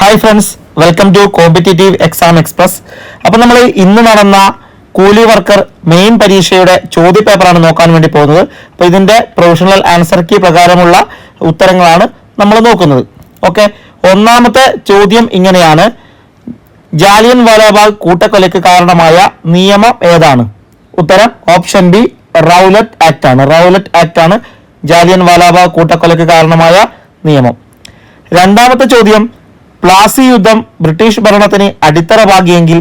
Hi friends welcome to competitive exam express അപ്പോൾ നമ്മൾ ഇന്ന് നടന്ന കൂലി വർക്കർ മെയിൻ പരീക്ഷയുടെ ചോദ്യപേപ്പറാണ് നോക്കാൻ വേണ്ടി പോകുന്നത്. അപ്പോൾ ഇതിന്റെ പ്രൊഫഷണൽ ആൻസർ കീ പ്രകാരമുള്ള ഉത്തരങ്ങളാണ് നമ്മൾ നോക്കുന്നത്. ഓക്കെ ഒന്നാമത്തെ ചോദ്യം ഇങ്ങനെയാണ്. ജാലിയൻ വാലാബാഗ് കൂട്ടക്കൊലയ്ക്ക് കാരണമായ നിയമം ഏതാണ്? ഉത്തരം ഓപ്ഷൻ ബി റൗലറ്റ് ആക്ട് ആണ്. റൗലറ്റ് ആക്ട് ആണ് ജാലിയൻ വാലാബാഗ് കൂട്ടക്കൊലയ്ക്ക് കാരണമായ നിയമം. രണ്ടാമത്തെ ചോദ്യം പ്ലാസി യുദ്ധം ബ്രിട്ടീഷ് ഭരണത്തിന് അടിത്തറ പാകിയെങ്കിൽ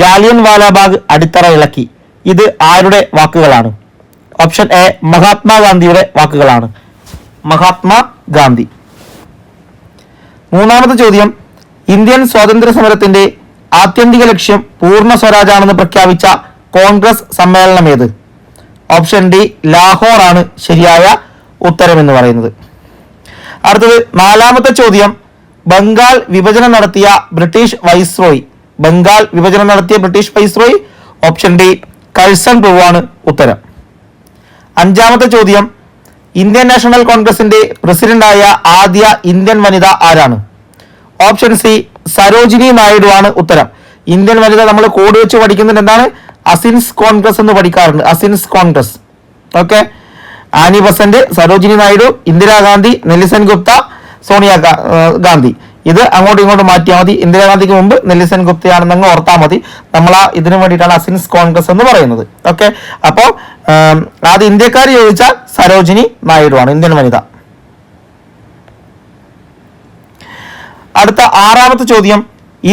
ജാലിയൻ വാലാബാഗ് അടിത്തറ ഇളക്കി. ഇത് ആരുടെ വാക്കുകളാണ്? ഓപ്ഷൻ എ മഹാത്മാഗാന്ധിയുടെ വാക്കുകളാണ്. മഹാത്മാ ഗാന്ധി. മൂന്നാമത്തെ ചോദ്യം ഇന്ത്യൻ സ്വാതന്ത്ര്യ സമരത്തിന്റെ ആത്യന്തിക ലക്ഷ്യം പൂർണ സ്വരാജാണെന്ന് പ്രഖ്യാപിച്ച കോൺഗ്രസ് സമ്മേളനം ഏത്? ഓപ്ഷൻ ഡി ലാഹോർ ആണ് ശരിയായ ഉത്തരം എന്ന് പറയുന്നത്. അടുത്തത് നാലാമത്തെ ചോദ്യം ബംഗാൾ വിഭജനം നടത്തിയ ബ്രിട്ടീഷ് വൈസ്രോയ്. ബംഗാൾ വിഭജനം നടത്തിയ British viceroy option D Curzon പ്രഭുവാണ് ഉത്തരം. അഞ്ചാമത്തെ ചോദ്യം ഇന്ത്യൻ നാഷണൽ കോൺഗ്രസിന്റെ പ്രസിഡന്റായ ആദ്യ ഇന്ത്യൻ വനിത ആരാണ്? ഓപ്ഷൻ സി സരോജിനി നായിഡു ആണ് ഉത്തരം. ഇന്ത്യൻ വനിത നമ്മൾ കോഡ് വെച്ച് പഠിക്കുന്നത് എന്താണ്? അസിൻസ് കോൺഗ്രസ് എന്ന് പഠിക്കാറുണ്ട്. അസിൻസ് കോൺഗ്രസ്. Okay Annie Besant Sarojini Naidu Indira Gandhi Nellie Sengupta Sonia Gandhi. ഇത് അങ്ങോട്ടും ഇങ്ങോട്ടും മാറ്റിയാൽ മതി. ഇന്ദിരാഗാന്ധിക്ക് മുമ്പ് നെല്ലിസൻ ഗുപ്തയാണെന്ന് അങ്ങ് ഓർത്താൽ മതി. നമ്മൾ ആ ഇതിനു വേണ്ടിയിട്ടാണ് അസിൻസ് കോൺഗ്രസ് എന്ന് പറയുന്നത്. ഓക്കെ? അപ്പോൾ ആദ്യം ഇന്ത്യക്കാർ ചോദിച്ച സരോജിനി നായിഡു ആണ് ഇന്ത്യൻ വനിത. അടുത്ത ആറാമത്തെ ചോദ്യം.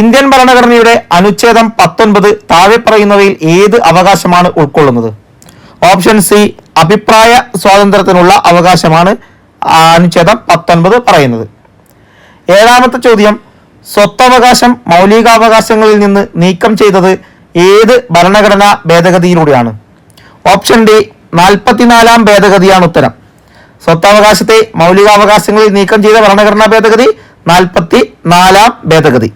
ഇന്ത്യൻ ഭരണഘടനയുടെ അനുച്ഛേദം പത്തൊൻപത് താഴെ പറയുന്നവയിൽ ഏത് അവകാശമാണ് ഉൾക്കൊള്ളുന്നത്? ഓപ്ഷൻ സി അഭിപ്രായ സ്വാതന്ത്ര്യത്തിനുള്ള അവകാശമാണ്. അനുച്ഛേദം പത്തൊൻപത് പറയുന്നത്. ഏഴാമത്തെ ചോദ്യം സ്വത്തവകാശം മൗലികാവകാശങ്ങളിൽ നിന്ന് നീക്കം ചെയ്തത് ഏത് ഭരണഘടനാ ഭേദഗതിയിലൂടെയാണ്? ഓപ്ഷൻ ഡി നാൽപ്പത്തിനാലാം ഭേദഗതിയാണ് ഉത്തരം. സ്വത്തവകാശത്തെ മൗലികാവകാശങ്ങളിൽ നീക്കം ചെയ്ത ഭരണഘടനാ ഭേദഗതി നാൽപ്പത്തി നാലാം ഭേദഗതി.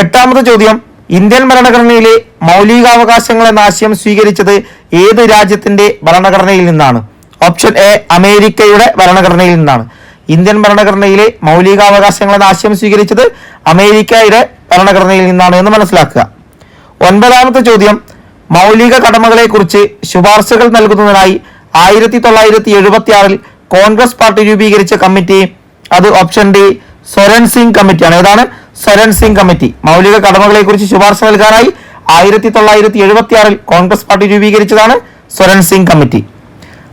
എട്ടാമത്തെ ചോദ്യം ഇന്ത്യൻ ഭരണഘടനയിലെ മൗലികാവകാശങ്ങൾ എന്ന ആശയം സ്വീകരിച്ചത് ഏത് രാജ്യത്തിന്റെ ഭരണഘടനയിൽ നിന്നാണ്? ഓപ്ഷൻ എ അമേരിക്കയുടെ ഭരണഘടനയിൽ നിന്നാണ്. ഇന്ത്യൻ ഭരണഘടനയിലെ മൗലികാവകാശങ്ങൾ എന്ന ആശയം സ്വീകരിച്ചത് അമേരിക്കയുടെ ഭരണഘടനയിൽ നിന്നാണ് എന്ന് മനസ്സിലാക്കുക. ഒൻപതാമത്തെ ചോദ്യം മൗലിക കടമകളെ കുറിച്ച് ശുപാർശകൾ നൽകുന്നതിനായി ആയിരത്തി തൊള്ളായിരത്തി എഴുപത്തി ആറിൽ കോൺഗ്രസ് പാർട്ടി രൂപീകരിച്ച കമ്മിറ്റി അത് ഓപ്ഷൻ ഡി സ്വരൺ സിംഗ് കമ്മിറ്റിയാണ്. ഏതാണ്? സ്വരൺ സിംഗ് കമ്മിറ്റി. മൗലിക കടമകളെ കുറിച്ച് ശുപാർശ നൽകാനായി ആയിരത്തി തൊള്ളായിരത്തി എഴുപത്തി ആറിൽ കോൺഗ്രസ് പാർട്ടി രൂപീകരിച്ചതാണ് സ്വരൺ സിംഗ് കമ്മിറ്റി.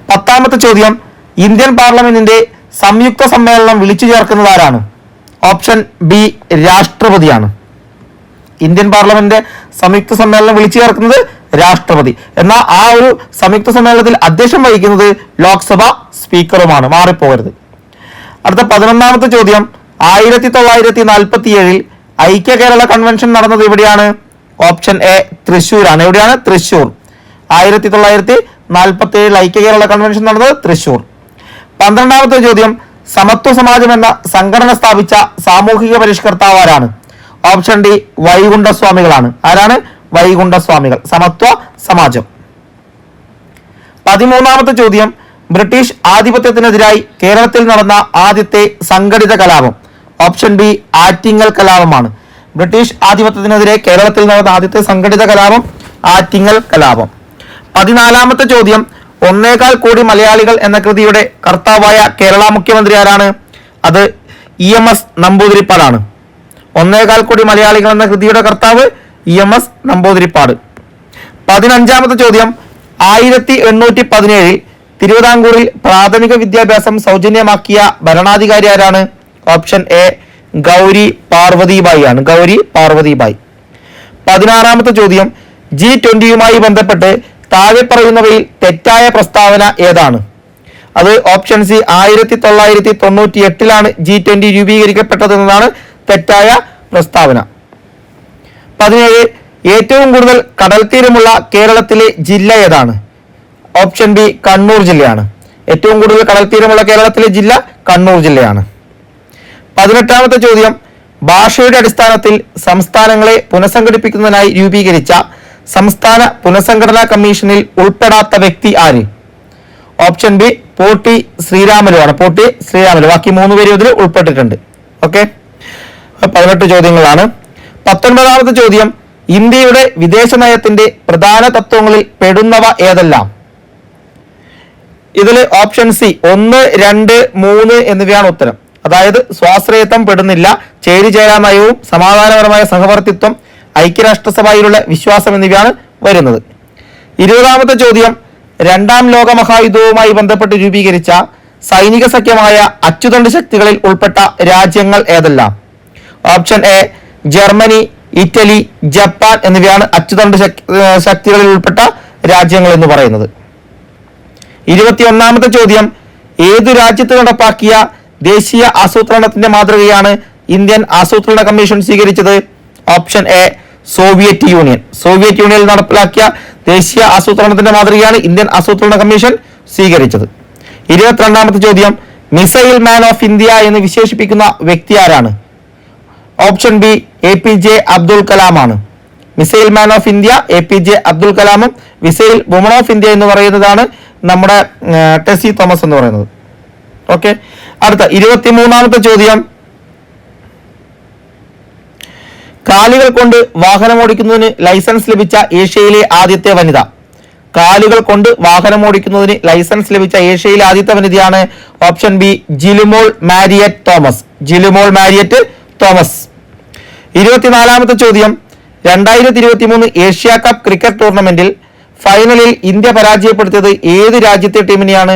പത്താമത്തെ ചോദ്യം ഇന്ത്യൻ പാർലമെന്റിന്റെ സംയുക്ത സമ്മേളനം വിളിച്ചു ചേർക്കുന്നത് ആരാണ്? ഓപ്ഷൻ ബി രാഷ്ട്രപതിയാണ്. ഇന്ത്യൻ പാർലമെന്റ് സംയുക്ത സമ്മേളനം വിളിച്ചു ചേർക്കുന്നത് രാഷ്ട്രപതി. എന്നാൽ ആ ഒരു സംയുക്ത സമ്മേളനത്തിൽ അധ്യക്ഷം വഹിക്കുന്നത് ലോക്സഭ സ്പീക്കറുമാണ്. മാറിപ്പോകരുത്. അടുത്ത പതിനൊന്നാമത്തെ ചോദ്യം ആയിരത്തി തൊള്ളായിരത്തി നാൽപ്പത്തി ഏഴിൽ ഐക്യ കേരള കൺവെൻഷൻ നടന്നത് എവിടെയാണ്? ഓപ്ഷൻ എ തൃശ്ശൂരാണ്. എവിടെയാണ്? തൃശ്ശൂർ. ആയിരത്തി തൊള്ളായിരത്തി നാൽപ്പത്തി ഏഴിൽ ഐക്യ കേരള കൺവെൻഷൻ നടന്നത് തൃശൂർ. പന്ത്രണ്ടാമത്തെ ചോദ്യം സമത്വ സമാജം എന്ന സംഘടന സ്ഥാപിച്ച സാമൂഹിക പരിഷ്കർത്താവ് ആരാണ്? ഓപ്ഷൻ ഡി വൈകുണ്ഠസ്വാമികളാണ്. ആരാണ്? വൈകുണ്ഠസ്വാമികൾ. സമത്വ സമാജം. പതിമൂന്നാമത്തെ ചോദ്യം ബ്രിട്ടീഷ് ആധിപത്യത്തിനെതിരായി കേരളത്തിൽ നടന്ന ആദ്യത്തെ സംഘടിത കലാപം. ഓപ്ഷൻ ബി ആറ്റിങ്ങൽ കലാപമാണ്. ബ്രിട്ടീഷ് ആധിപത്യത്തിനെതിരെ കേരളത്തിൽ നടന്ന ആദ്യത്തെ സംഘടിത കലാപം ആറ്റിങ്ങൽ കലാപം. പതിനാലാമത്തെ ചോദ്യം. ഒന്നേകാൽ കോടി മലയാളികൾ എന്ന കൃതിയുടെ കർത്താവായ കേരള മുഖ്യമന്ത്രി ആരാണ്? അത് ഇ എം എസ് നമ്പൂതിരിപ്പാടാണ്. ഒന്നേകാൽ കോടി മലയാളികൾ എന്ന കൃതിയുടെ കർത്താവ് ഇ എം എസ് നമ്പൂതിരിപ്പാട്. പതിനഞ്ചാമത്തെ ചോദ്യം. ആയിരത്തി എണ്ണൂറ്റി പതിനേഴിൽ തിരുവിതാംകൂറിൽ പ്രാഥമിക വിദ്യാഭ്യാസം സൗജന്യമാക്കിയ ഭരണാധികാരി ആരാണ്? ഓപ്ഷൻ എ ഗൗരി പാർവതിബായി ആണ് ഗൗരി പാർവതിബായി. പതിനാറാമത്തെ ചോദ്യം. ജി ട്വന്റിയുമായി ബന്ധപ്പെട്ട് താഴെ പറയുന്നവയിൽ തെറ്റായ പ്രസ്താവന ഏതാണ്? അത് ഓപ്ഷൻ സി ആയിരത്തി തൊള്ളായിരത്തി തൊണ്ണൂറ്റി എട്ടിലാണ് ജി ട്വന്റി രൂപീകരിക്കപ്പെട്ടത് എന്നതാണ് തെറ്റായ പ്രസ്താവന. പതിനേഴ് ഏറ്റവും കൂടുതൽ കടൽ തീരമുള്ള കേരളത്തിലെ ജില്ല ഏതാണ്? ഓപ്ഷൻ ബി കണ്ണൂർ ജില്ലയാണ്. ഏറ്റവും കൂടുതൽ കടൽ തീരമുള്ള കേരളത്തിലെ ജില്ല കണ്ണൂർ ജില്ലയാണ്. പതിനെട്ടാമത്തെ ചോദ്യം ഭാഷയുടെ അടിസ്ഥാനത്തിൽ സംസ്ഥാനങ്ങളെ പുനഃസംഘടിപ്പിക്കുന്നതിനായി രൂപീകരിച്ച സംസ്ഥാന പുനഃസംഘടനാ കമ്മീഷനിൽ ഉൾപ്പെടാത്ത വ്യക്തി ആര്? ഓപ്ഷൻ ബി പോട്ടി ശ്രീരാമലു ആണ്. പോട്ടി ശ്രീരാമലു. ബാക്കി മൂന്ന് പേരും ഇതിൽ ഉൾപ്പെട്ടിട്ടുണ്ട്. ഓക്കെ? പതിനെട്ട് ചോദ്യങ്ങളാണ്. പത്തൊൻപതാമത്തെ ചോദ്യം ഇന്ത്യയുടെ വിദേശ നയത്തിന്റെ പ്രധാന തത്വങ്ങളിൽ പെടുന്നവ ഏതെല്ലാം? ഇതിൽ ഓപ്ഷൻ സി ഒന്ന് രണ്ട് മൂന്ന് എന്നിവയാണ് ഉത്തരം. അതായത് സ്വാശ്രയത്വം പെടുന്നില്ല ചേരിചേരാ നയവും സമാധാനപരമായ സഹവർത്തിത്വം ഐക്യരാഷ്ട്രസഭയിലുള്ള വിശ്വാസം എന്നിവയാണ് വരുന്നത്. ഇരുപതാമത്തെ ചോദ്യം രണ്ടാം ലോക മഹായുദ്ധവുമായി ബന്ധപ്പെട്ട് രൂപീകരിച്ച സൈനിക സഖ്യമായ അച്ചുതണ്ട് ശക്തികളിൽ ഉൾപ്പെട്ട രാജ്യങ്ങൾ ഏതെല്ലാം? Option A Germany Italy Japan എന്നിവയാണ് അച്ചുതണ്ട് ശക്തികളിൽ ഉൾപ്പെട്ട രാജ്യങ്ങൾ എന്ന് പറയുന്നത്. ഇരുപത്തിയൊന്നാമത്തെ ചോദ്യം ഏതു രാജ്യത്ത് നടപ്പാക്കിയ ദേശീയ ആസൂത്രണത്തിന്റെ മാതൃകയാണ് ഇന്ത്യൻ ആസൂത്രണ കമ്മീഷൻ സ്വീകരിച്ചത്? Option A Soviet union. Soviet യൂണിയനിൽ നടപ്പിലാക്കിയ ദേശീയ ആസൂത്രണത്തിന്റെ മാതൃകയാണ് ഇന്ത്യൻ ആസൂത്രണ കമ്മീഷൻ സ്വീകരിച്ചത്. ഇരുപത്തിരണ്ടാമത്തെ ചോദ്യം മിസൈൽ മാൻ ഓഫ് ഇന്ത്യ എന്ന് വിശേഷിപ്പിക്കുന്ന വ്യക്തി ആരാണ്? Option B A P J Abdul കലാമാണ്. Missile man of India A P J Abdul കലാമും missile woman of India എന്ന് പറയുന്നതാണ് നമ്മുടെ ടെസി തോമസ് എന്ന് പറയുന്നത്. ഓക്കെ? അടുത്ത ഇരുപത്തിമൂന്നാമത്തെ ചോദ്യം കാലുകൾ കൊണ്ട് വാഹനം ഓടിക്കുന്നതിന് ലൈസൻസ് ലഭിച്ച ഏഷ്യയിലെ ആദ്യത്തെ വനിത. കാലുകൾ കൊണ്ട് വാഹനം ഓടിക്കുന്നതിന് ലൈസൻസ് ലഭിച്ച ഏഷ്യയിലെ ആദ്യത്തെ വനിതയാണ് ഓപ്ഷൻ ബി ജിലുമോൾ മാരിയറ്റ് തോമസ്. ജിലുമോൾ മാരിയറ്റ് തോമസ്. ഇരുപത്തിനാലാമത്തെ ചോദ്യം. രണ്ടായിരത്തി ഇരുപത്തി മൂന്ന് ഏഷ്യ കപ്പ് ക്രിക്കറ്റ് ടൂർണമെന്റിൽ ഫൈനലിൽ ഇന്ത്യ പരാജയപ്പെടുത്തിയത് ഏത് രാജ്യത്തെ ടീമിനെയാണ്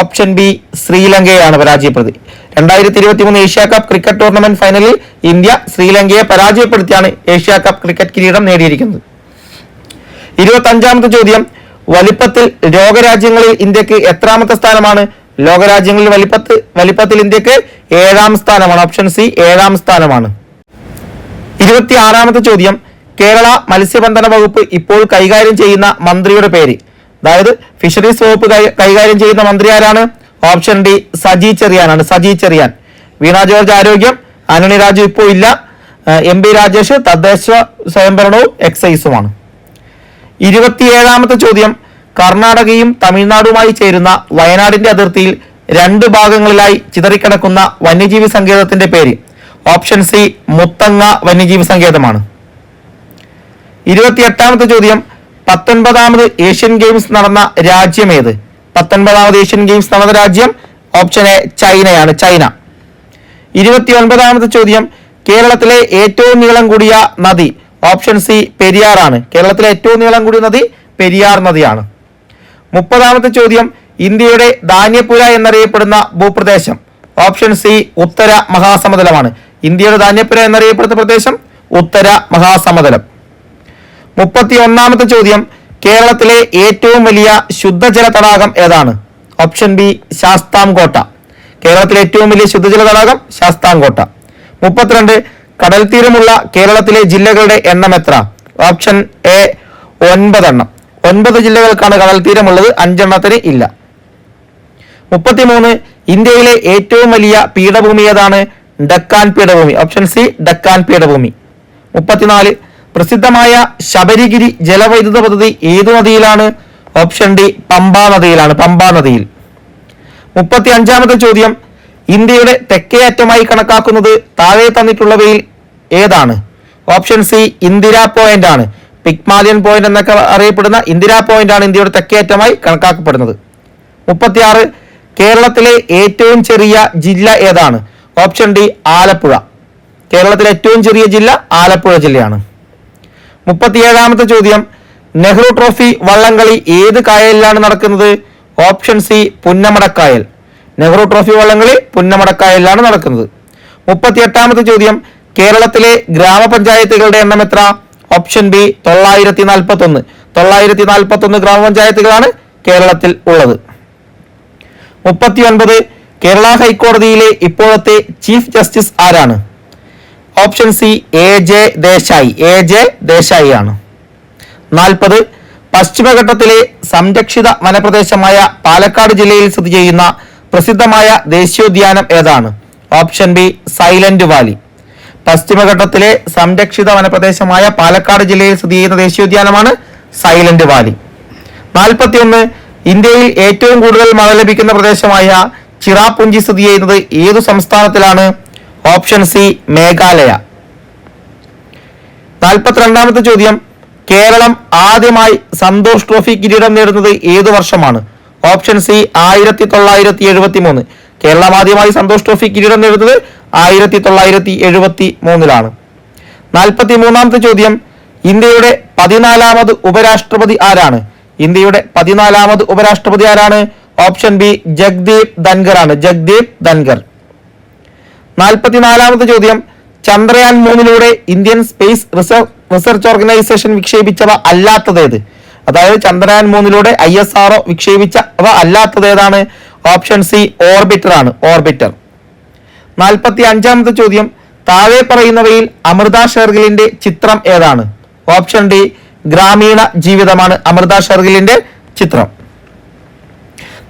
ഓപ്ഷൻ ബി ശ്രീലങ്കയാണ് പരാജയപ്പെടുത്തി രണ്ടായിരത്തി ഇരുപത്തി മൂന്ന് ഏഷ്യ കപ്പ് ക്രിക്കറ്റ് ടൂർണമെന്റ് ഫൈനലിൽ ഇന്ത്യ ശ്രീലങ്കയെ പരാജയപ്പെടുത്തിയാണ് ഏഷ്യ കപ്പ് ക്രിക്കറ്റ് കിരീടം നേടിയിരിക്കുന്നത്. ഇരുപത്തി അഞ്ചാമത്തെ ചോദ്യം വലിപ്പത്തിൽ ലോകരാജ്യങ്ങളിൽ ഇന്ത്യയ്ക്ക് എത്രാമത്തെ സ്ഥാനമാണ്? ലോകരാജ്യങ്ങളിൽ വലിപ്പത്ത് വലിപ്പത്തിൽ ഇന്ത്യയ്ക്ക് ഏഴാം സ്ഥാനമാണ്. ഓപ്ഷൻ സി ഏഴാം സ്ഥാനമാണ്. ഇരുപത്തി ആറാമത്തെ ചോദ്യം കേരള മത്സ്യബന്ധന വകുപ്പ് ഇപ്പോൾ കൈകാര്യം ചെയ്യുന്ന മന്ത്രിയുടെ പേര്. അതായത് ഫിഷറീസ് വകുപ്പ് കൈകാര്യം ചെയ്യുന്ന മന്ത്രി ആരാണ്? ഓപ്ഷൻ ഡി സജി ചെറിയാനാണ്. സജി ചെറിയാൻ. വീണ ജോർജ് ആരോഗ്യം ആന്റണി രാജു ഇപ്പോൾ ഇല്ല. എം പി രാജേഷ് തദ്ദേശ സ്വയംഭരണവും എക്സൈസുമാണ് ഇരുപത്തിയേഴാമത്തെ ചോദ്യം. കർണാടകയും തമിഴ്നാടുമായി ചേരുന്ന വയനാടിന്റെ അതിർത്തിയിൽ രണ്ട് ഭാഗങ്ങളിലായി ചിതറിക്കിടക്കുന്ന വന്യജീവി സങ്കേതത്തിന്റെ പേര്. ഓപ്ഷൻ സി മുത്തങ്ങ വന്യജീവി സങ്കേതമാണ്. ഇരുപത്തിയെട്ടാമത്തെ ചോദ്യം. പത്തൊൻപതാമത് ഏഷ്യൻ ഗെയിംസ് നടന്ന രാജ്യം ഏത് പത്തൊൻപതാമത് ഏഷ്യൻ ഗെയിംസ് നടന്ന രാജ്യം ഓപ്ഷൻ എ ചൈനയാണ് ചൈന. ഇരുപത്തി ഒൻപതാമത്തെ ചോദ്യം കേരളത്തിലെ ഏറ്റവും നീളം കൂടിയ നദി ഓപ്ഷൻ സി പെരിയാറാണ്. കേരളത്തിലെ ഏറ്റവും നീളം കൂടിയ നദി പെരിയാർ നദിയാണ്. മുപ്പതാമത്തെ ചോദ്യം ഇന്ത്യയുടെ ധാന്യപ്പുര എന്നറിയപ്പെടുന്ന ഭൂപ്രദേശം ഓപ്ഷൻ സി ഉത്തര മഹാസമതലമാണ്. ഇന്ത്യയുടെ ധാന്യപ്പുര എന്നറിയപ്പെടുന്ന പ്രദേശം ഉത്തര മഹാസമതലം. മുപ്പത്തി ഒന്നാമത്തെ ചോദ്യം കേരളത്തിലെ ഏറ്റവും വലിയ ശുദ്ധജല തടാകം ഏതാണ്? ഓപ്ഷൻ ബി ശാസ്താംകോട്ട കേരളത്തിലെ ഏറ്റവും വലിയ ശുദ്ധജല തടാകം ശാസ്താംകോട്ട മുപ്പത്തിരണ്ട് കടൽ തീരമുള്ള കേരളത്തിലെ ജില്ലകളുടെ എണ്ണം എത്ര? ഓപ്ഷൻ എ ഒൻപതെണ്ണം. ഒൻപത് ജില്ലകൾക്കാണ് കടൽ തീരമുള്ളത് അഞ്ചെണ്ണത്തിന് ഇല്ല. മുപ്പത്തിമൂന്ന് ഇന്ത്യയിലെ ഏറ്റവും വലിയ പീഠഭൂമി ഏതാണ്? ഡക്കാൻ പീഠഭൂമി. ഓപ്ഷൻ സി ഡക്കാൻ പീഠഭൂമി. മുപ്പത്തിനാല് പ്രസിദ്ധമായ ശബരിഗിരി ജലവൈദ്യുത പദ്ധതി ഏതു നദിയിലാണ്? ഓപ്ഷൻ ഡി പമ്പാ നദിയിലാണ് പമ്പാ നദിയിൽ. മുപ്പത്തി അഞ്ചാമത്തെ ചോദ്യം ഇന്ത്യയുടെ തെക്കേയറ്റമായി കണക്കാക്കുന്നത് താഴെ തന്നിട്ടുള്ളവയിൽ ഏതാണ്? ഓപ്ഷൻ സി ഇന്ദിരാ പോയിന്റ് ആണ്. പിക്മാലിയൻ പോയിന്റ് എന്നൊക്കെ അറിയപ്പെടുന്ന ഇന്ദിരാ പോയിന്റ് ആണ് ഇന്ത്യയുടെ തെക്കേയറ്റമായി കണക്കാക്കപ്പെടുന്നത്. മുപ്പത്തിയാറ് കേരളത്തിലെ ഏറ്റവും ചെറിയ ജില്ല ഏതാണ്? Option D Alappuzha. കേരളത്തിലെ ഏറ്റവും ചെറിയ ജില്ല ആലപ്പുഴ ജില്ലയാണ്. മുപ്പത്തിയേഴാമത്തെ ചോദ്യം. നെഹ്റു ട്രോഫി വള്ളംകളി ഏത് കായലിലാണ് നടക്കുന്നത്? Option C Punnamadakkayal. Nehru trophy വള്ളംകളി പുന്നമടക്കായലിലാണ് നടക്കുന്നത്. മുപ്പത്തിയെട്ടാമത്തെ ചോദ്യം. കേരളത്തിലെ ഗ്രാമപഞ്ചായത്തുകളുടെ എണ്ണം എത്ര? ഓപ്ഷൻ ബി തൊള്ളായിരത്തി നാൽപ്പത്തി ഒന്ന് തൊള്ളായിരത്തി നാൽപ്പത്തി ഒന്ന് ഗ്രാമപഞ്ചായത്തുകളാണ് കേരളത്തിൽ ഉള്ളത്. മുപ്പത്തി ഒൻപത് കേരള ഹൈക്കോടതിയിലെ ഇപ്പോഴത്തെ ചീഫ് ജസ്റ്റിസ് ആരാണ്? Option C A J Desai. A J Desai ആണ്. നാൽപ്പത് പശ്ചിമഘട്ടത്തിലെ സംരക്ഷിത വനപ്രദേശമായ പാലക്കാട് ജില്ലയിൽ സ്ഥിതി ചെയ്യുന്ന പ്രസിദ്ധമായ ദേശീയോദ്യാനം ഏതാണ്? Option B silent valley. പശ്ചിമഘട്ടത്തിലെ സംരക്ഷിത വനപ്രദേശമായ പാലക്കാട് ജില്ലയിൽ സ്ഥിതി ചെയ്യുന്ന ദേശീയോദ്യാനമാണ് സൈലന്റ് വാലി. നാൽപ്പത്തിയൊന്ന് ഇന്ത്യയിൽ ഏറ്റവും കൂടുതൽ മഴ ലഭിക്കുന്ന പ്രദേശമായ ചിറാപുഞ്ചി സ്ഥിതി ചെയ്യുന്നത് ഏതു സംസ്ഥാനത്തിലാണ്? Option C Meghalaya. നാൽപ്പത്തിരണ്ടാമത്തെ ചോദ്യം കേരളം ആദ്യമായി സന്തോഷ് ട്രോഫി കിരീടം നേടുന്നത് ഏത് വർഷമാണ്? ഓപ്ഷൻ സി ആയിരത്തി തൊള്ളായിരത്തി എഴുപത്തി മൂന്ന് കേരളം ആദ്യമായി സന്തോഷ് ട്രോഫി കിരീടം നേടുന്നത് ആയിരത്തി തൊള്ളായിരത്തി എഴുപത്തി മൂന്നിലാണ് നാൽപ്പത്തി മൂന്നാമത്തെ ചോദ്യം ഇന്ത്യയുടെ പതിനാലാമത് ഉപരാഷ്ട്രപതി ആരാണ്? ഇന്ത്യയുടെ പതിനാലാമത് ഉപരാഷ്ട്രപതി ആരാണ്? ഓപ്ഷൻ ബി ജഗ്ദീപ് ധൻഖർ ആണ്. ജഗ്ദീപ് ധൻഖർ. നാൽപ്പത്തിനാലാമത്തെ ചോദ്യം. ചന്ദ്രയാൻ മൂന്നിലൂടെ ഇന്ത്യൻ സ്പേസ് റിസർച്ച് ഓർഗനൈസേഷൻ വിക്ഷേപിച്ചവ അല്ലാത്തതേത് അതായത് ചന്ദ്രയാൻ മൂന്നിലൂടെ ഐ എസ് ആർഒ വിക്ഷേപിച്ചവ അല്ലാത്തത് ഏതാണ്? ഓപ്ഷൻ സി ഓർബിറ്റർ ആണ് ഓർബിറ്റർ. നാൽപ്പത്തി അഞ്ചാമത്തെ ചോദ്യം. താഴെ പറയുന്നവയിൽ അമൃത ഷെർഗിലിന്റെ ചിത്രം ഏതാണ്? ഓപ്ഷൻ ഡി ഗ്രാമീണ ജീവിതമാണ് അമൃത ഷെർഗിലിന്റെ ചിത്രം.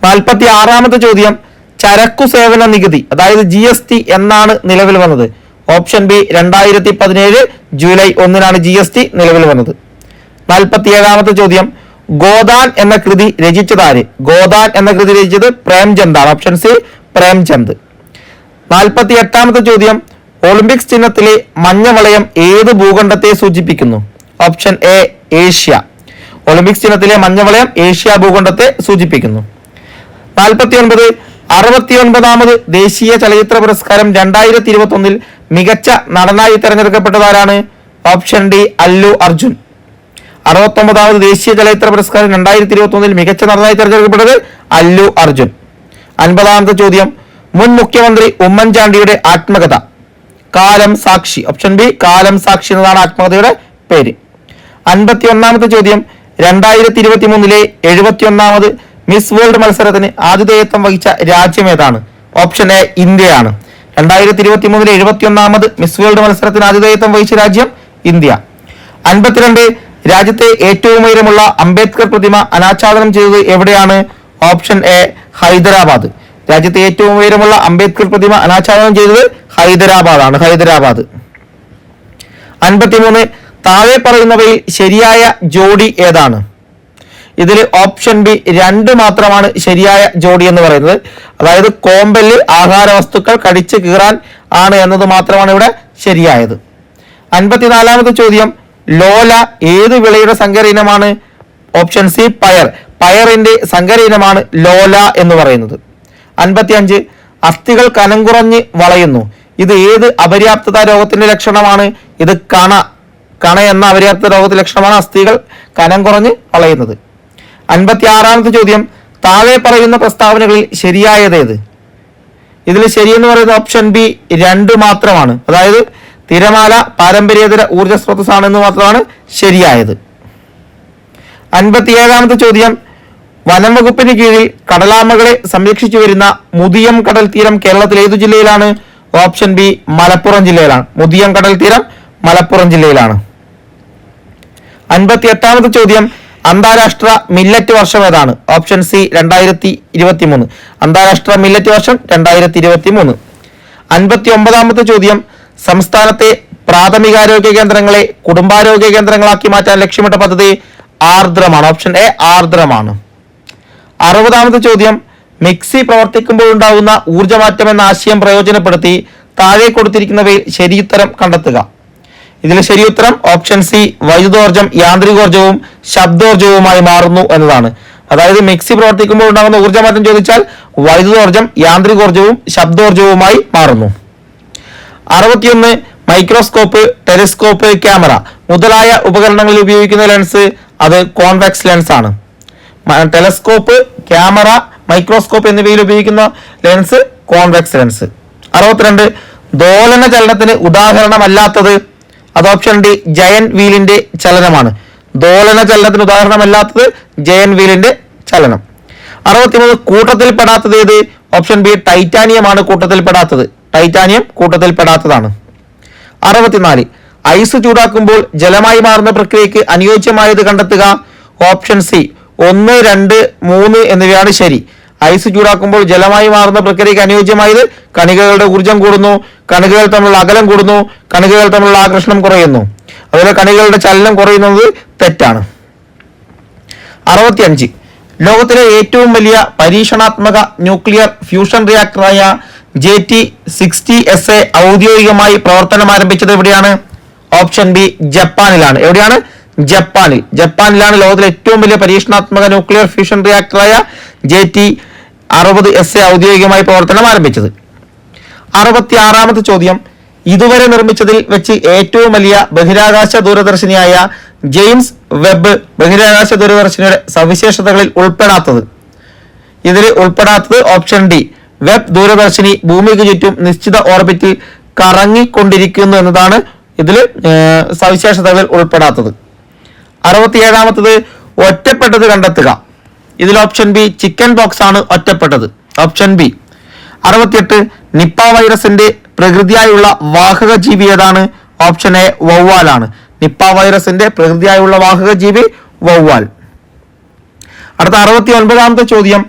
നാൽപ്പത്തി ആറാമത്തെ ചോദ്യം. ചരക്കു സേവന നികുതി അതായത് ജി എസ് ടി എന്നാണ് നിലവിൽ വന്നത്. ഓപ്ഷൻ ബി രണ്ടായിരത്തി പതിനേഴ് ജൂലൈ ഒന്നിനാണ് ജി എസ് ടി നിലവിൽ വന്നത്. നാൽപ്പത്തി ഏഴാമത്തെ ചോദ്യം ഗോദാൻ എന്ന കൃതി രചിച്ചതാര് ഗോദാൻ എന്ന കൃതി രചിച്ചത് പ്രേംചന്ദ് ആണ്. Option C Premchand. നാൽപ്പത്തി എട്ടാമത്തെ ചോദ്യം ഒളിമ്പിക്സ് ചിഹ്നത്തിലെ മഞ്ഞ വളയം ഏത് ഭൂഖണ്ഡത്തെ സൂചിപ്പിക്കുന്നു? Option A Asia. ഒളിമ്പിക്സ് ചിഹ്നത്തിലെ മഞ്ഞ വളയം ഏഷ്യ ഭൂഖണ്ഡത്തെ സൂചിപ്പിക്കുന്നു. നാൽപ്പത്തി ഒൻപത് അറുപത്തി ഒൻപതാമത് ദേശീയ ചലച്ചിത്ര പുരസ്കാരം രണ്ടായിരത്തി ഇരുപത്തി ഒന്നിൽ മികച്ച നടനായി തെരഞ്ഞെടുക്കപ്പെട്ടതാരാണ് ഓപ്ഷൻ ഡി അല്ലു അർജുൻ. അറുപത്തൊമ്പതാമത് ദേശീയ ചലച്ചിത്ര പുരസ്കാരം രണ്ടായിരത്തി ഇരുപത്തി ഒന്നിൽ മികച്ച നടനായി തെരഞ്ഞെടുക്കപ്പെട്ടത് അല്ലു അർജുൻ. അൻപതാമത്തെ ചോദ്യം മുൻ മുഖ്യമന്ത്രി ഉമ്മൻചാണ്ടിയുടെ ആത്മകഥ. കാലം സാക്ഷി ഓപ്ഷൻ ബി കാലം സാക്ഷി എന്നതാണ് ആത്മകഥയുടെ പേര്. അൻപത്തി ഒന്നാമത്തെ ചോദ്യം രണ്ടായിരത്തി ഇരുപത്തി മൂന്നിലെ എഴുപത്തി ഒന്നാമത് മിസ് വേൾഡ് മത്സരത്തിന് ആതിഥേയത്വം വഹിച്ച രാജ്യം ഏതാണ്? ഓപ്ഷൻ എ ഇന്ത്യയാണ്. രണ്ടായിരത്തി ഇരുപത്തി മൂന്നിലെ എഴുപത്തി ഒന്നാമത് മിസ് വേൾഡ് മത്സരത്തിന് ആതിഥേയത്വം വഹിച്ച രാജ്യം ഇന്ത്യ. അൻപത്തിരണ്ട് രാജ്യത്തെ ഏറ്റവും ഉയരമുള്ള അംബേദ്കർ പ്രതിമ അനാച്ഛാദനം ചെയ്തത് എവിടെയാണ്? Option A Hyderabad. രാജ്യത്തെ ഏറ്റവും ഉയരമുള്ള അംബേദ്കർ പ്രതിമ അനാച്ഛാദനം ചെയ്തത് ഹൈദരാബാദാണ് ഹൈദരാബാദ്. അൻപത്തിമൂന്ന് താഴെ പറയുന്നവയിൽ ശരിയായ ജോഡി ഏതാണ്? ഇതിൽ ഓപ്ഷൻ ബി രണ്ട് മാത്രമാണ് ശരിയായ ജോഡി എന്ന് പറയുന്നത്. അതായത് കോമ്പൽ ആഹാര വസ്തുക്കൾ കടിച്ചു കീറാൻ ആണ് എന്നത് മാത്രമാണ് ഇവിടെ ശരിയായത്. അൻപത്തിനാലാമത്തെ ചോദ്യം ലോല ഏത് വിളയുടെ സങ്കര ഇനമാണ്? ഓപ്ഷൻ സി പയർ. പയറിന്റെ സങ്കര ഇനമാണ് ലോല എന്ന് പറയുന്നത്. അൻപത്തിയഞ്ച് അസ്ഥികൾ കനം കുറഞ്ഞ് വളയുന്നു. ഇത് ഏത് അപര്യാപ്തത രോഗത്തിന്റെ ലക്ഷണമാണ്? ഇത് കണ. കണ എന്ന അപര്യാപ്ത രോഗത്തിന്റെ ലക്ഷണമാണ് അസ്ഥികൾ കനം കുറഞ്ഞ് വളയുന്നത്. അൻപത്തി ആറാമത്തെ ചോദ്യം താഴെ പറയുന്ന പ്രസ്താവനകളിൽ ശരിയായതേത് ഇതിൽ ശരിയെന്ന് പറയുന്ന ഓപ്ഷൻ ബി രണ്ട് മാത്രമാണ്. അതായത് തിരമാല പാരമ്പര്യേതര ഊർജ സ്രോതസ്സാണെന്ന് മാത്രമാണ് ശരിയായത്. അൻപത്തിയേഴാമത്തെ ചോദ്യം വനം വകുപ്പിന് കീഴിൽ കടലാമകളെ സംരക്ഷിച്ചു വരുന്ന മുതിയം കടൽ തീരം കേരളത്തിൽ ഏതു ജില്ലയിലാണ്? ഓപ്ഷൻ ബി മലപ്പുറം ജില്ലയിലാണ്. മുതിയം കടൽ തീരം മലപ്പുറം ജില്ലയിലാണ്. അൻപത്തി എട്ടാമത്തെ ചോദ്യം അന്താരാഷ്ട്ര മില്ലറ്റ് വർഷം ഏതാണ്? ഓപ്ഷൻ സി രണ്ടായിരത്തി ഇരുപത്തി മൂന്ന് അന്താരാഷ്ട്ര മില്ലറ്റ് വർഷം രണ്ടായിരത്തി ഇരുപത്തി മൂന്ന് അൻപത്തി ഒമ്പതാമത്തെ ചോദ്യം. സംസ്ഥാനത്തെ പ്രാഥമികാരോഗ്യ കേന്ദ്രങ്ങളെ കുടുംബാരോഗ്യ കേന്ദ്രങ്ങളാക്കി മാറ്റാൻ ലക്ഷ്യമിട്ട പദ്ധതി ആർദ്രമാണ്. Option A ആർദ്രമാണ്. അറുപതാമത്തെ ചോദ്യം. മിക്സി പ്രവർത്തിക്കുമ്പോൾ ഉണ്ടാകുന്ന ഊർജമാറ്റം എന്ന ആശയം പ്രയോജനപ്പെടുത്തി താഴെ കൊടുത്തിരിക്കുന്നവയിൽ ശരിയുത്തരം കണ്ടെത്തുക. ഇതിൽ ശരിയുത്തരം ഓപ്ഷൻ സി വൈദ്യുതോർജം യാന്ത്രികോർജവും ശബ്ദോർജവുമായി മാറുന്നു എന്നതാണ്. അതായത് മിക്സി പ്രവർത്തിക്കുമ്പോൾ ഉണ്ടാകുന്ന ഊർജമാറ്റം ചോദിച്ചാൽ വൈദ്യുതോർജം യാന്ത്രികോർജവും ശബ്ദോർജവുമായി മാറുന്നു. അറുപത്തിയൊന്ന് മൈക്രോസ്കോപ്പ് ടെലിസ്കോപ്പ് ക്യാമറ മുതലായ ഉപകരണങ്ങളിൽ ഉപയോഗിക്കുന്ന ലെൻസ് അത് കോൺവെക്സ് ലെൻസ് ആണ്. ടെലസ്കോപ്പ് ക്യാമറ മൈക്രോസ്കോപ്പ് എന്നിവയിൽ ഉപയോഗിക്കുന്ന ലെൻസ് കോൺവെക്സ് ലെൻസ് അറുപത്തിരണ്ട് ദോലന ചലനത്തിന് ഉദാഹരണമല്ലാത്തത് അത് ഓപ്ഷൻ ഡി ജയൻ വീലിന്റെ ചലനമാണ്. ദോലന ചലനത്തിന് ഉദാഹരണമല്ലാത്തത് ജയൻ വീലിന്റെ ചലനം. അറുപത്തിമൂന്ന് കൂട്ടത്തിൽ പെടാത്തത് ഏത്? ഓപ്ഷൻ ബി ടൈറ്റാനിയം ആണ് കൂട്ടത്തിൽ പെടാത്തത്. ടൈറ്റാനിയം കൂട്ടത്തിൽ പെടാത്തതാണ്. അറുപത്തിനാല് ഐസ് ചൂടാക്കുമ്പോൾ ജലമായി മാറുന്ന പ്രക്രിയയ്ക്ക് അനുയോജ്യമായത് കണ്ടെത്തുക. ഓപ്ഷൻ സി ഒന്ന് രണ്ട് മൂന്ന് എന്നിവയാണ് ശരി. ഐസ് ചൂടാക്കുമ്പോൾ ജലമായി മാറുന്ന പ്രക്രിയയ്ക്ക് അനുയോജ്യമായത് കണികകളുടെ ഊർജം കൂടുന്നു കണികകൾ തമ്മിലുള്ള അകലം കൂടുന്നു കണികകൾ തമ്മിലുള്ള ആകർഷണം കുറയുന്നു. അതുപോലെ കണികകളുടെ ചലനം കുറയുന്നത് തെറ്റാണ്. അറുപത്തിയഞ്ച്. ലോകത്തിലെ ഏറ്റവും വലിയ പരീക്ഷണാത്മക nuclear fusion റിയാക്ടറായ J T sixty S A ഔദ്യോഗികമായി പ്രവർത്തനം ആരംഭിച്ചത് എവിടെയാണ്? ഓപ്ഷൻ ബി ജപ്പാനിലാണ്. എവിടെയാണ്? ജപ്പാനിൽ. ജപ്പാനിലാണ് ലോകത്തിലെ ഏറ്റവും വലിയ പരീക്ഷണാത്മക ന്യൂക്ലിയർ ഫ്യൂഷൻ റിയാക്ടറായ ജെ ടി അറുപത് എസ് എ ഔദ്യോഗികമായി പ്രവർത്തനം ആരംഭിച്ചത്. അറുപത്തി ആറാമത്തെ ചോദ്യം ഇതുവരെ നിർമ്മിച്ചതിൽ വെച്ച് ഏറ്റവും വലിയ ബഹിരാകാശ ദൂരദർശിനിയായ ജെയിംസ് വെബ് ബഹിരാകാശ ദൂരദർശിനിയുടെ സവിശേഷതകളിൽ ഉൾപ്പെടാത്തത്. ഇതിൽ ഉൾപ്പെടാത്തത് ഓപ്ഷൻ ഡി വെബ് ദൂരദർശിനി ഭൂമിക്ക് ചുറ്റും നിശ്ചിത ഓർബിറ്റിൽ കറങ്ങിക്കൊണ്ടിരിക്കുന്നു എന്നതാണ് ഇതിൽ സവിശേഷതകളിൽ ഉൾപ്പെടാത്തത്. അറുപത്തിയേഴാമത്തത് ഒറ്റപ്പെട്ടത് കണ്ടെത്തുക. ഇതിൽ ഓപ്ഷൻ ബി ചിക്കൻ ബോക്സ് ആണ് ഒറ്റപ്പെട്ടത്. ഓപ്ഷൻ ബി അറുപത്തിയെട്ട് നിപ്പ വൈറസിന്റെ പ്രകൃതിയായുള്ള വാഹക ജീവി ഏതാണ്? Option A വവ്വാലാണ്. നിപ്പ വൈറസിന്റെ പ്രകൃതിയായുള്ള വാഹക ജീവി വവ്വാൽ. അടുത്ത അറുപത്തി ഒൻപതാമത്തെ ചോദ്യം.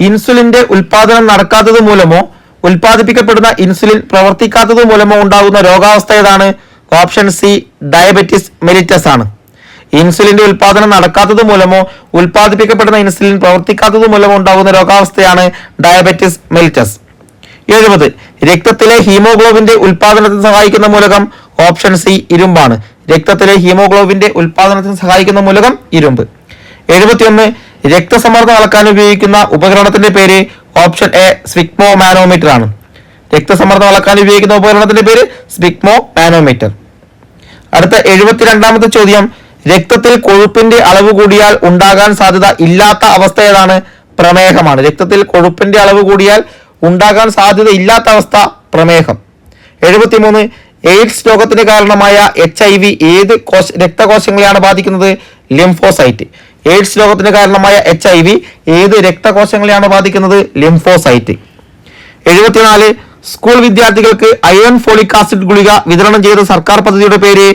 ഇൻസുലിന്റെ ഉൽപാദനം നടക്കാത്തത് മൂലമോ ഉൽപാദിപ്പിക്കപ്പെടുന്ന ഇൻസുലിൻ പ്രവർത്തിക്കാത്തത് മൂലമോ ഉണ്ടാകുന്ന രോഗാവസ്ഥ ഏതാണ്? ഓപ്ഷൻ സി ഡയബറ്റിസ് മെലിറ്റസ് ആണ്. ഇൻസുലിന്റെ ഉൽപാദനം നടക്കാത്തത് മൂലമോ ഉൽപാദിപ്പിക്കപ്പെടുന്ന ഇൻസുലിൻ പ്രവർത്തിക്കാത്തത് മൂലമോ ഉണ്ടാകുന്ന രോഗാവസ്ഥയാണ് ഡയബറ്റിസ് മെലിറ്റസ് എഴുപത് രക്തത്തിലെ ഹീമോഗ്ലോബിന്റെ ഉൽപാദനത്തിന് സഹായിക്കുന്ന മൂലകം ഓപ്ഷൻ സി ഇരുമ്പാണ്. രക്തത്തിലെ ഹീമോഗ്ലോബിന്റെ ഉൽപാദനത്തിന് സഹായിക്കുന്ന മൂലകം ഇരുമ്പ്. എഴുപത്തിയൊന്ന് രക്തസമ്മർദ്ദം അളക്കാൻ ഉപയോഗിക്കുന്ന ഉപകരണത്തിന്റെ പേര് ഓപ്ഷൻ എ സ്വിഗ്മോ മാനോമീറ്റർ ആണ് രക്തസമ്മർദ്ദം അളക്കാൻ ഉപയോഗിക്കുന്ന ഉപകരണത്തിന്റെ പേര് സ്പിഗ്മോ മാനോമീറ്റർ അടുത്ത എഴുപത്തിരണ്ടാമത്തെ ചോദ്യം രക്തത്തിൽ കൊഴുപ്പിന്റെ അളവ് കൂടിയാൽ ഉണ്ടാകാൻ സാധ്യത ഇല്ലാത്ത അവസ്ഥ ഏതാണ് പ്രമേഹമാണ്. രക്തത്തിൽ കൊഴുപ്പിന്റെ അളവ് കൂടിയാൽ ഉണ്ടാകാൻ സാധ്യത ഇല്ലാത്ത അവസ്ഥ പ്രമേഹം. എഴുപത്തിമൂന്ന് എയ്ഡ്സ് രോഗത്തിന് കാരണമായ എച്ച് ഐ വി ഏത് കോശ രക്തകോശങ്ങളെയാണ് ബാധിക്കുന്നത്? ലിംഫോസൈറ്റ്. എയ്ഡ്സ് രോഗത്തിന് കാരണമായ എച്ച് ഐ വി ഏത് രക്തകോശങ്ങളെയാണ് ബാധിക്കുന്നത്? ലിംഫോസൈറ്റ്. എഴുപത്തിനാല് സ്കൂൾ വിദ്യാർത്ഥികൾക്ക് അയൺ ഫോളിക് ആസിഡ് ഗുളിക വിതരണം ചെയ്ത സർക്കാർ പദ്ധതിയുടെ പേര്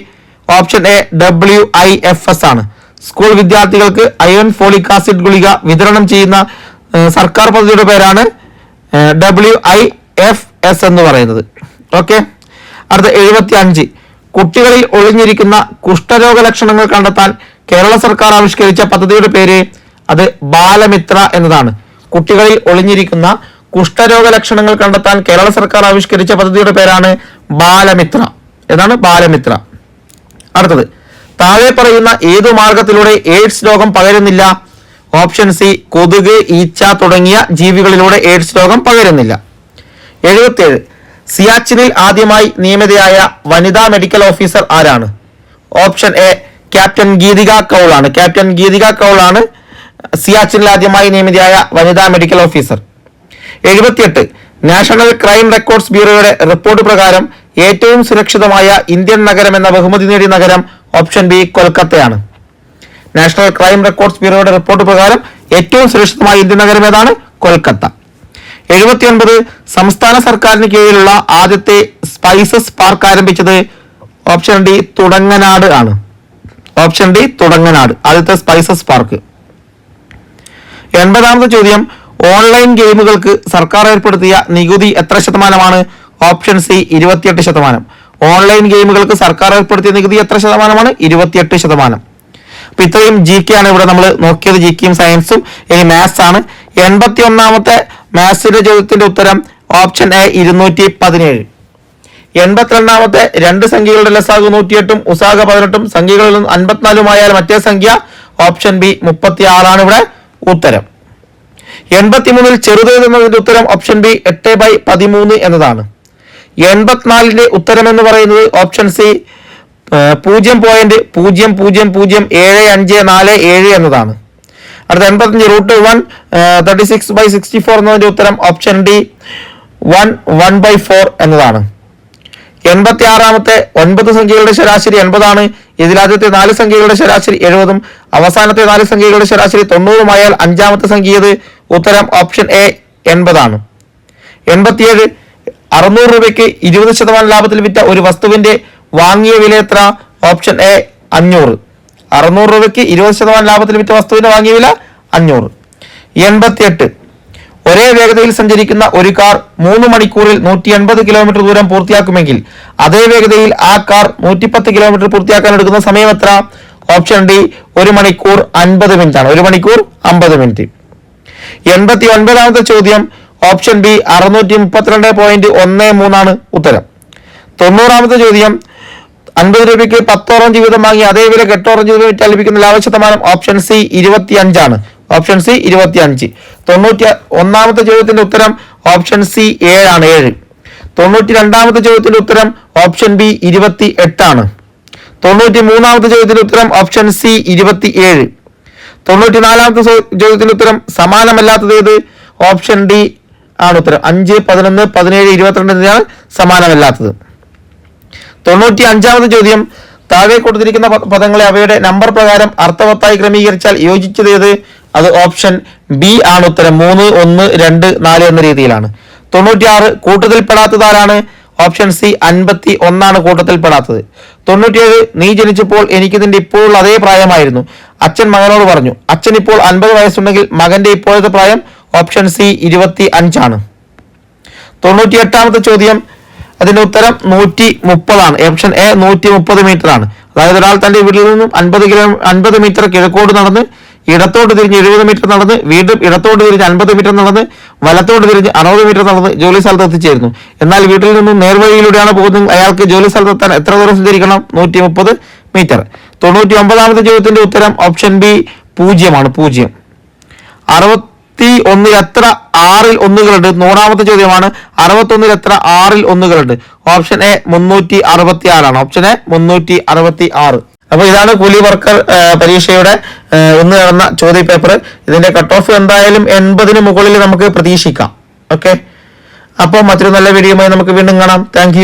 option A W I F S ആണ്. സ്കൂൾ വിദ്യാർത്ഥികൾക്ക് അയൺ ഫോളിക് ആസിഡ് ഗുളിക വിതരണം ചെയ്യുന്ന സർക്കാർ പദ്ധതിയുടെ പേരാണ് ഡബ്ല്യു ഐ എഫ് എസ് എന്ന് പറയുന്നത്. ഓക്കെ? അടുത്ത എഴുപത്തി അഞ്ച് കുട്ടികളിൽ ഒളിഞ്ഞിരിക്കുന്ന കുഷ്ഠരോഗ ലക്ഷണങ്ങൾ കണ്ടെത്താൻ കേരള സർക്കാർ ആവിഷ്കരിച്ച പദ്ധതിയുടെ പേര് അത് ബാലമിത്ര എന്നതാണ്. കുട്ടികളിൽ ഒളിഞ്ഞിരിക്കുന്ന കുഷ്ഠരോഗ ലക്ഷണങ്ങൾ കണ്ടെത്താൻ കേരള സർക്കാർ ആവിഷ്കരിച്ച പദ്ധതിയുടെ പേരാണ് ബാലമിത്ര. എന്നാണ് ബാലമിത്ര? അടുത്തത്. താഴെ പറയുന്ന ഏതു മാർഗത്തിലൂടെ എയ്ഡ്സ് രോഗം പകരുന്നില്ല? ഓപ്ഷൻ സി കൊതുക് ഈച്ച തുടങ്ങിയ ജീവികളിലൂടെ എയ്ഡ്സ് രോഗം പകരുന്നില്ല. എഴുപത്തിയേഴ്. സിയാച്ചിനിൽ ആദ്യമായി നിയമിതയായ വനിതാ മെഡിക്കൽ ഓഫീസർ ആരാണ്? ഓപ്ഷൻ എ ക്യാപ്റ്റൻ ഗീതിക കൗളാണ്. ക്യാപ്റ്റൻ ഗീതിക കൗളാണ് സിയാച്ചിനിൽ ആദ്യമായി നിയമിതയായ വനിതാ മെഡിക്കൽ ഓഫീസർ. എഴുപത്തിയെട്ട്. നാഷണൽ ക്രൈം റെക്കോർഡ്സ് ബ്യൂറോയുടെ റിപ്പോർട്ട് പ്രകാരം ഏറ്റവും സുരക്ഷിതമായ ഇന്ത്യൻ നഗരം എന്ന ബഹുമതി നേടിയ നഗരം ഓപ്ഷൻ ബി കൊൽക്കത്തയാണ്. നാഷണൽ ക്രൈം റെക്കോർഡ്സ് ബ്യൂറോയുടെ റിപ്പോർട്ട് പ്രകാരം ഏറ്റവും സുരക്ഷിതമായ ഇന്ത്യൻ നഗരം ഏതാണ്? കൊൽക്കത്ത. എഴുപത്തിയൊൻപത് സംസ്ഥാന സർക്കാരിന് കീഴിലുള്ള ആദ്യത്തെ സ്പൈസസ് പാർക്ക് ആരംഭിച്ചത് ഓപ്ഷൻ ഡി തുടങ്ങനാട് ആണ്. ഓപ്ഷൻ ഡി തുടങ്ങനാട് ആദ്യത്തെ സ്പൈസസ് പാർക്ക്. എൺപതാമത്തെ ചോദ്യം ഓൺലൈൻ ഗെയിമുകൾക്ക് സർക്കാർ ഏർപ്പെടുത്തിയ നികുതി എത്ര ശതമാനമാണ്? ഓപ്ഷൻ സി ഇരുപത്തിയെട്ട് ശതമാനം. ഓൺലൈൻ ഗെയിമുകൾക്ക് സർക്കാർ ഏർപ്പെടുത്തിയ നികുതി എത്ര ശതമാനമാണ്? ഇരുപത്തിയെട്ട് ശതമാനം. അപ്പൊ ഇത്രയും ജി കെ ആണ് ഇവിടെ നമ്മൾ നോക്കിയത്. ജി കെയും സയൻസും ഇനി മാത്സ് ആണ്. എൺപത്തി ഒന്നാമത്തെ മാത്സിന്റെ ചോദ്യത്തിന്റെ ഉത്തരം ഓപ്ഷൻ എ ഇരുന്നൂറ്റി പതിനേഴ് എൺപത്തിരണ്ടാമത്തെ രണ്ട് സംഖ്യകളുടെ ലസാഗു നൂറ്റിയെട്ടും ഉസാഗ പതിനെട്ടും സംഖ്യകളിൽ നിന്ന് അൻപത്തിനാലുമായാൽ മറ്റേ സംഖ്യ ഓപ്ഷൻ ബി മുപ്പത്തി ആറാണ് ഇവിടെ ഉത്തരം. എൺപത്തിമൂന്നിൽ ചെറുത് എന്നതിന്റെ ഉത്തരം ഓപ്ഷൻ ബി എട്ട് ബൈ പതിമൂന്ന് എന്നതാണ്. എൺപത്തിനാലിന്റെ ഉത്തരം എന്ന് പറയുന്നത് ഓപ്ഷൻ സി പൂജ്യം പോയിന്റ് പൂജ്യം പൂജ്യം പൂജ്യം ഏഴ് അഞ്ച് നാല് ഏഴ് എന്നതാണ്. അടുത്ത എൺപത്തഞ്ച് root one thirty six by sixty four എന്നതിന്റെ ഉത്തരം option D one one by four എന്നതാണ്. എൺപത്തി ആറാമത്തെ ഒൻപത് സംഖ്യകളുടെ ശരാശരി എൺപതാണ്. ഇതിലാദ്യത്തെ നാല് സംഖ്യകളുടെ ശരാശരി എഴുപതും അവസാനത്തെ നാല് സംഖ്യകളുടെ ശരാശരി തൊണ്ണൂറുമായാൽ അഞ്ചാമത്തെ സംഖ്യത് ഉത്തരം ഓപ്ഷൻ എ എൺപതാണ്. എൺപത്തിയേഴ് അറുന്നൂറ് രൂപയ്ക്ക് ഇരുപത് ശതമാനം ലാഭത്തിൽ വിറ്റ ഒരു വസ്തുവിന്റെ വാങ്ങിയ വില എത്ര? ഓപ്ഷൻ എ അഞ്ഞൂറ്. അറുന്നൂറ് രൂപയ്ക്ക് ഇരുപത് ശതമാനം ലാഭത്തിൽ വിറ്റ വസ്തുവിന്റെ വാങ്ങിയ വില അഞ്ഞൂറ്. എൺപത്തിയെട്ട്. ഒരേ വേഗതയിൽ സഞ്ചരിക്കുന്ന ഒരു കാർ മൂന്ന് മണിക്കൂറിൽ നൂറ്റി എൺപത് കിലോമീറ്റർ ദൂരം പൂർത്തിയാക്കുമെങ്കിൽ അതേ വേഗതയിൽ ആ കാർ നൂറ്റിപ്പത്ത് കിലോമീറ്റർ പൂർത്തിയാക്കാൻ എടുക്കുന്ന സമയം എത്ര? ഓപ്ഷൻ ഡി ഒരു മണിക്കൂർ അൻപത് മിനിറ്റ് ആണ് ഒരു മണിക്കൂർ അമ്പത് മിനിറ്റ്. എൺപത്തി ഒൻപതാമത്തെ ചോദ്യം ഓപ്ഷൻ ബി അറുന്നൂറ്റി മുപ്പത്തിരണ്ട് പോയിന്റ് ഒന്ന് മൂന്നാണ് ഉത്തരം. തൊണ്ണൂറാമത്തെ ചോദ്യം അൻപത് രൂപയ്ക്ക് പത്തോറഞ്ച് വീതം വാങ്ങി അതേ വില ഓറഞ്ച് വീതം വിറ്റാൽ ലഭിക്കുന്ന ലാഭ ശതമാനം ഓപ്ഷൻ സി ഇരുപത്തി അഞ്ചാണ് ഓപ്ഷൻ സി ഇരുപത്തി അഞ്ച് തൊണ്ണൂറ്റി ഒന്നാമത്തെ ചോദ്യത്തിന്റെ ഉത്തരം ഓപ്ഷൻ സി ഏഴാണ് ഏഴ്. തൊണ്ണൂറ്റി രണ്ടാമത്തെ ചോദ്യത്തിന്റെ ഉത്തരം ഓപ്ഷൻ ബി ഇരുപത്തി എട്ടാണ് തൊണ്ണൂറ്റി മൂന്നാമത്തെ ചോദ്യത്തിന്റെ ഉത്തരം ഓപ്ഷൻ സി ഇരുപത്തി ഏഴ് തൊണ്ണൂറ്റി നാലാമത്തെ ചോദ്യത്തിന്റെ ഉത്തരം സമാനമല്ലാത്തത് ഏത്? ഓപ്ഷൻ ഡി ആണ് ഉത്തരം. അഞ്ച് പതിനൊന്ന് പതിനേഴ് ഇരുപത്തിരണ്ട് എന്നിവയാണ് സമാനമല്ലാത്തത്. തൊണ്ണൂറ്റി അഞ്ചാമത് ചോദ്യം. താഴെ കൊടുത്തിരിക്കുന്ന പദങ്ങളെ അവയുടെ നമ്പർ പ്രകാരം അർത്ഥവത്തായി ക്രമീകരിച്ചാൽ യോജിച്ചത് ഏത്? അത് ഓപ്ഷൻ ബി ആണ് ഉത്തരം. മൂന്ന് ഒന്ന് രണ്ട് നാല് എന്ന രീതിയിലാണ്. തൊണ്ണൂറ്റിയാറ് കൂട്ടത്തിൽപ്പെടാത്തതാരാണ്? ഓപ്ഷൻ സി അൻപത്തി ഒന്നാണ് കൂട്ടത്തിൽപ്പെടാത്തത്. തൊണ്ണൂറ്റിയേഴ് നീ ജനിച്ചപ്പോൾ എനിക്ക് നിന്റെ ഇപ്പോഴുള്ള അതേ പ്രായമായിരുന്നു. അച്ഛൻ മകനോട് പറഞ്ഞു. അച്ഛൻ ഇപ്പോൾ അൻപത് വയസ്സുണ്ടെങ്കിൽ മകന്റെ ഇപ്പോഴത്തെ പ്രായം ഓപ്ഷൻ സി ഇരുപത്തി അഞ്ചാണ് തൊണ്ണൂറ്റി എട്ടാമത്തെ ചോദ്യം. അതിന്റെ ഉത്തരം നൂറ്റി മുപ്പതാണ് ഓപ്ഷൻ എ നൂറ്റി മുപ്പത് മീറ്റർ ആണ് അതായത് ഒരാൾ തന്റെ വീട്ടിൽ നിന്നും അൻപത് കിലോ അൻപത് മീറ്റർ കിഴക്കോട്ട് നടന്ന് ഇടത്തോട്ട് തിരിഞ്ഞ് എഴുപത് മീറ്റർ നടന്ന് വീണ്ടും ഇടത്തോട്ട് തിരിഞ്ഞ് അൻപത് മീറ്റർ നടന്ന് വലത്തോട്ട് തിരിഞ്ഞ് അറുപത് മീറ്റർ നടന്ന് ജോലി സ്ഥലത്ത് എത്തിച്ചേരുന്നു. എന്നാൽ വീട്ടിൽ നിന്നും നേർവഴിയിലൂടെയാണ് പോകുന്നത്. അയാൾക്ക് ജോലി സ്ഥലത്ത് എത്താൻ എത്ര ദൂരം സഞ്ചരിക്കണം? നൂറ്റി മുപ്പത് മീറ്റർ. തൊണ്ണൂറ്റി ഒമ്പതാമത്തെ ചോദ്യത്തിന്റെ ഉത്തരം ഓപ്ഷൻ ബി പൂജ്യമാണ്. പൂജ്യം. അറുപത്തി ഒന്നിൽ എത്ര ആറിൽ ഒന്നുകളുണ്ട്? നൂറാമത്തെ ചോദ്യമാണ്. അറുപത്തൊന്നിൽ എത്ര ആറിൽ ഒന്നുകളുണ്ട്? ഓപ്ഷൻ എ മുന്നൂറ്റി അറുപത്തി ആറാണ് ഓപ്ഷൻ എ മുന്നൂറ്റി അറുപത്തി ആറ് അപ്പൊ ഇതാണ് കൂലി വർക്കർ പരീക്ഷയുടെ ഒന്ന് നടന്ന ചോദ്യ പേപ്പർ. ഇതിന്റെ കട്ട് ഓഫ് എന്തായാലും എൺപതിന് മുകളിൽ നമുക്ക് പ്രതീക്ഷിക്കാം. ഓക്കെ അപ്പോൾ മറ്റൊരു നല്ല വീഡിയോയുമായി നമുക്ക് വീണ്ടും കാണാം. താങ്ക്